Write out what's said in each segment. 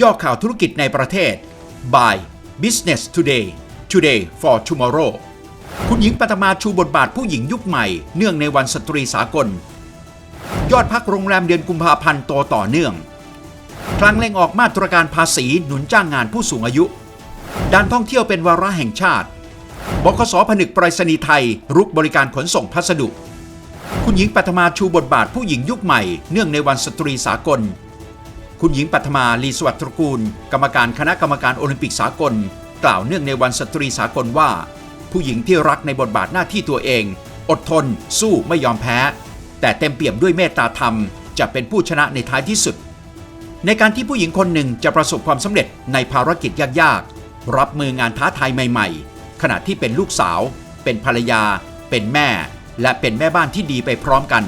ย่อข่าวธุรกิจในประเทศ by Business Today Today for Tomorrow คุณหญิงปฐมาชูบทบาทผู้หญิงยุคใหม่ เนื่องในวันสตรีสากล ยอดพักโรงแรมเดือนกุมภาพันธ์โตต่อเนื่อง คลังเล็งออกมาตรการภาษีหนุนจ้างงานผู้สูงอายุ ด้านท่องเที่ยวเป็นวาระแห่งชาติบกสผนึกไปรษณีย์ไทย รุกบริการขนส่งพัสดุ คุณหญิงปัทมาชูบทบาทผู้หญิงยุคใหม่ เนื่องในวันสตรีสากล คุณหญิงปัทมาลีสวัสดิ์ตระกูล กรรมการคณะกรรมการโอลิมปิกสากล กล่าวเนื่องในวันสตรีสากลว่า ผู้หญิงที่รักในบทบาทหน้าที่ตัวเอง อดทน สู้ไม่ยอมแพ้ แต่เต็มเปี่ยมด้วยเมตตาธรรม จะเป็นผู้ชนะในท้ายที่สุด ในการที่ผู้หญิงคนหนึ่งจะประสบความสำเร็จในภารกิจยากๆรับมืองานท้าทายใหม่ ๆ ขณะที่เป็นลูกสาว เป็นภรรยา เป็นแม่ และเป็นแม่บ้านที่ดีไปพร้อมกัน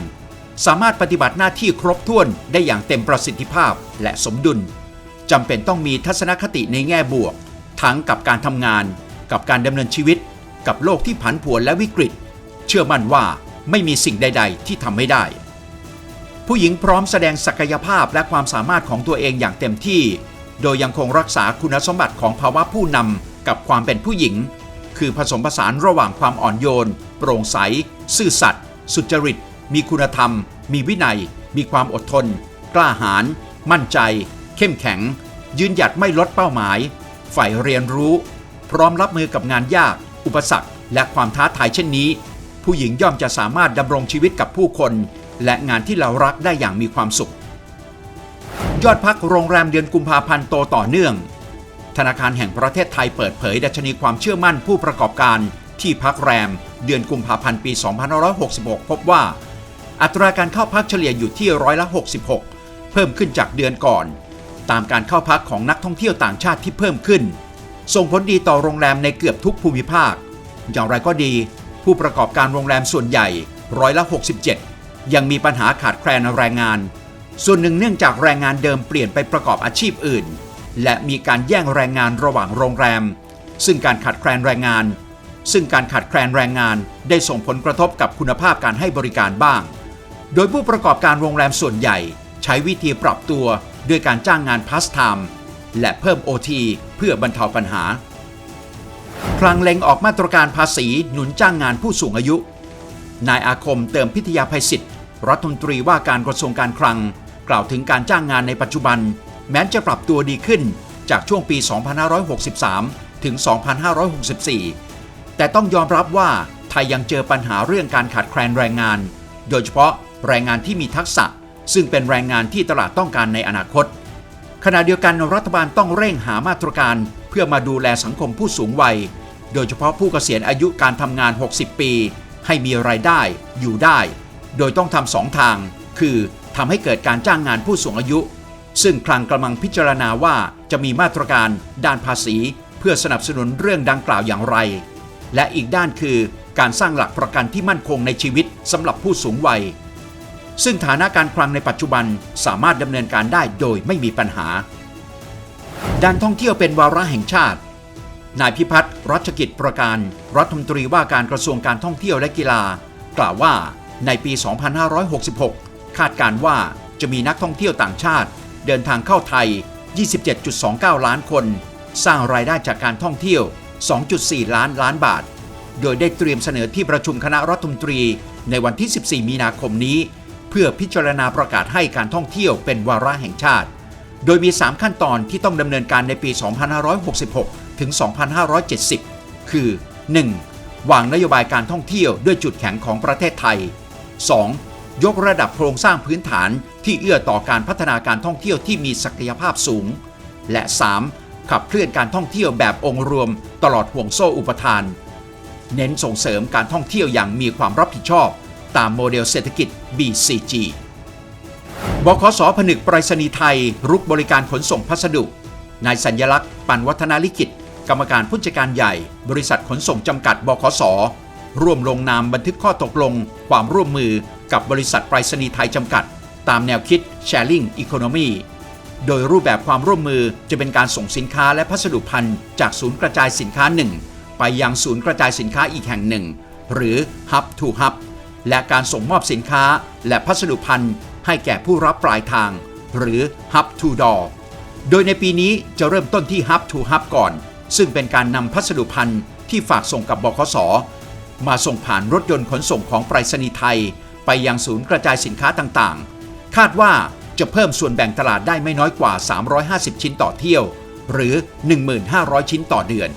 สามารถปฏิบัติหน้าที่ครบถ้วนได้อย่างเต็มประสิทธิภาพและสมดุลจำเป็นต้องมีทัศนคติในแง่บวก ทั้งกับการทำงาน กับการดำเนินชีวิต กับโลกที่ผันผวนและวิกฤต เชื่อมั่นว่าไม่มีสิ่งใด ๆ ที่ทำไม่ได้ ผู้หญิงพร้อมแสดงศักยภาพและความสามารถของตัวเองอย่างเต็มที่ โดยยังคงรักษาคุณสมบัติของภาวะผู้นำกับความเป็นผู้หญิง คือผสมผสานระหว่างความอ่อนโยน โปร่งใส ซื่อสัตย์สุจริต มีคุณธรรม มีวินัย มีความอดทน กล้าหาญมั่นใจ เข้มแข็ง ยืนหยัดไม่ลดเป้าหมาย ฝ่ายเรียนรู้ พร้อมรับมือกับงานยาก อุปสรรค และความท้าทายเช่นนี้ ผู้หญิงย่อมจะสามารถดำรงชีวิตกับผู้คน และงานที่เรารักได้อย่างมีความสุข ยอดพักโรงแรมเดือนกุมภาพันธ์โตต่อเนื่อง ธนาคารแห่งประเทศไทยเปิดเผยดัชนีความเชื่อมั่นผู้ประกอบการ ที่พักแรม เดือนกุมภาพันธ์ปี 2566 พบว่า อัตราการเข้าพักเฉลี่ยอยู่ที่ร้อยละ 66 เพิ่มขึ้นจากเดือนก่อน ตามการเข้าพักของนักท่องเที่ยวต่างชาติที่เพิ่มขึ้น ส่งผลดีต่อโรงแรมในเกือบทุกภูมิภาค อย่างไรก็ดี ผู้ประกอบการโรงแรมส่วนใหญ่ร้อยละ 67 ยังมีปัญหาขาดแคลนแรงงาน ส่วนหนึ่งเนื่องจากแรงงานเดิมเปลี่ยนไปประกอบอาชีพอื่น และมีการแย่งแรงงานระหว่างโรงแรม ซึ่งการขาดแคลนแรงงาน ซึ่งการขาดแคลนแรงงานได้ส่งผลกระทบกับคุณภาพการให้บริการบ้าง โดยผู้ประกอบการโรงแรมส่วนใหญ่ ใช้วิธีปรับตัวด้วยการจ้างงานพาสไทม์และเพิ่ม OT เพื่อบรรเทาปัญหา คลังเล็งออกมาตรการภาษีหนุนจ้างงานผู้สูงอายุ นายอาคมเติมพิทยาภัยศิษย์รัฐมนตรีว่าการกระทรวงการคลัง กล่าวถึงการจ้างงานในปัจจุบัน แม้จะปรับตัวดีขึ้นจากช่วงปี 2563 ถึง 2564 แต่ต้องยอมรับว่าไทยยังเจอปัญหาเรื่องการขาดแคลนแรงงาน โดยเฉพาะแรงงานที่มีทักษะ ซึ่งเป็นแรงงานที่ตลาดต้องการในอนาคต ขณะเดียวกันรัฐบาลต้องเร่งหามาตรการเพื่อมาดูแลสังคมผู้สูงวัย โดยเฉพาะผู้เกษียณอายุการทำงาน 60 ปี ให้มีรายได้อยู่ได้ โดยต้องทำสองทาง คือทำให้เกิดการจ้างงานผู้สูงอายุ ซึ่งคลังกำลังพิจารณาว่าจะมีมาตรการด้านภาษี เพื่อสนับสนุนเรื่องดังกล่าวอย่างไร และอีกด้านคือการสร้างหลักประกันที่มั่นคงในชีวิตสำหรับผู้สูงวัย ซึ่งฐานะการคลังในปัจจุบันสามารถดำเนินการได้โดยไม่มีปัญหา ด้านท่องเที่ยวเป็นวาระแห่งชาติ นายพิพัฒน์รัชกิจประการ รัฐมนตรีว่าการกระทรวงการท่องเที่ยวและกีฬา กล่าวว่าในปี 2566 คาดการว่าจะมีนักท่องเที่ยวต่างชาติ เดินทางเข้าไทย 27.29 ล้านคน สร้างรายได้จากการท่องเที่ยว 2.4 ล้านล้านบาท โดยได้เตรียมเสนอที่ประชุมคณะรัฐมนตรีในวันที่ 14 มีนาคมนี้ เพื่อพิจารณาประกาศให้การท่องเที่ยวเป็นวาระแห่งชาติ โดยมี 3 ขั้นตอนที่ต้องดำเนินการในปี 2566 ถึง 2570 คือ 1. วางนโยบายการท่องเที่ยวด้วยจุดแข็งของประเทศไทย 2. ยกระดับโครงสร้างพื้นฐานที่เอื้อต่อการพัฒนาการท่องเที่ยวที่มีศักยภาพสูง และ 3. ขับเคลื่อนการท่องเที่ยวแบบองค์รวม ตลอดห่วงโซ่อุปทาน เน้นส่งเสริมการท่องเที่ยวอย่างมีความรับผิดชอบ ตามโมเดลเศรษฐกิจ BCG บขสผนึกไปรษณีย์ไทย รุกบริการขนส่งพัสดุ นายสัญญลักษณ์ ปันวัฒนาลิขิต กรรมการผู้จัดการใหญ่ บริษัทขนส่งจำกัด บขส ร่วมลงนามบันทึกข้อตกลง ความร่วมมือ กับบริษัทไปรษณีย์ไทยจำกัด ตามแนวคิด Sharing Economy โดยรูปแบบความร่วมมือจะเป็นการส่งสินค้าและพัสดุพันธุ์จากศูนย์กระจายสินค้าหนึ่งไปยังศูนย์กระจายสินค้าอีกแห่งหนึ่ง หรือ Hub to Hub และการส่งมอบสินค้าและพัสดุพันธุ์ให้แก่ผู้รับปลายทาง หรือ Hub to Door โดยในปีนี้จะเริ่มต้นที่ Hub to Hub ก่อน ซึ่งเป็นการนำพัสดุพันธ์ที่ฝากส่งกับบขสมาส่งผ่านรถยนต์ขนส่งของไปรษณีย์ไทย ไปยังศูนย์กระจายสินค้าต่างๆ คาดว่าจะเพิ่มส่วนแบ่งตลาดได้ไม่น้อยกว่า 350 ชิ้นต่อเที่ยว หรือ 1,500 ชิ้นต่อเดือน